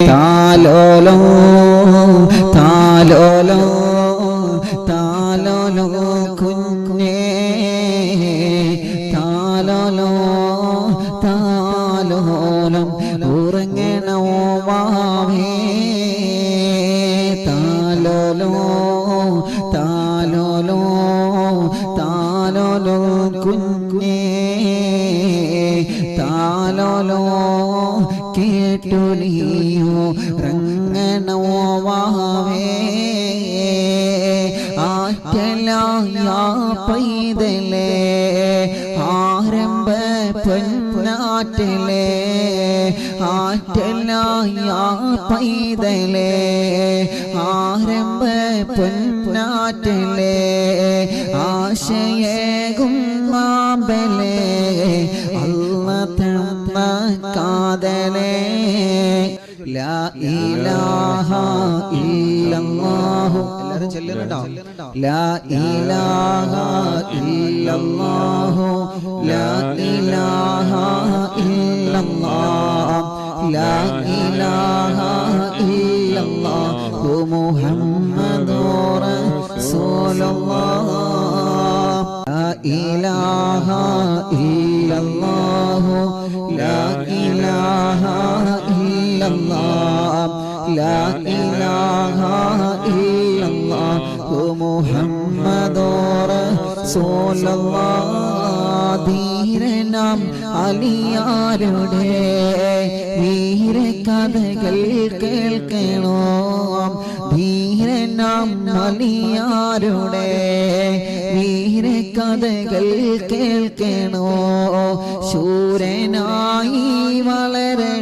താലോലോ താലോലോ താലോലോ കുഞ്ഞേ താലോലോ താലോലം ഉറങ്ങണോ വാവേ താലോലോ താലോലോ താലോലോ കുഞ്ഞേ താലോലോ കേട്ടുലിയോ റങ്ങണോ വാവേ. ആരംഭ പൊന്നാറ്റലേ. ആറ്റലായ ആരംഭ പൊന്നാറ്റലേ. ആശയേകും മാമ്പലേ. അല്ല തന്ന കാതലേ. ഇലാഹ ഇല്ലല്ലാഹു. എല്ലാവരും ചെല്ലുന്നുണ്ടോ? ലാ ഇലാഹ ഇല്ലല്ലാഹു. ലാ ഇലാഹ ഇല്ലല്ലാഹ്. ലാ ഇലാഹ ഇല്ലല്ലാഹു മുഹമ്മദുർ റസൂലുള്ളാഹ് ലാ ഇലാഹ ഇല്ലല്ലാഹു. ലാ ഇലാഹ ഇല്ലല്ലാഹ് ലാ ഇലാഹ ഇല്ലല്ലാഹു മുഹമ്മദുർ റസൂലുള്ളാഹ് ധീരനാം അലിയാരുടെ വീര കഥകൾ കേൾക്കണോ. ധീരനാം അലിയാരുടെ വീര കഥകൾ കേൾക്കണോ? ശൂരനായി വളരണ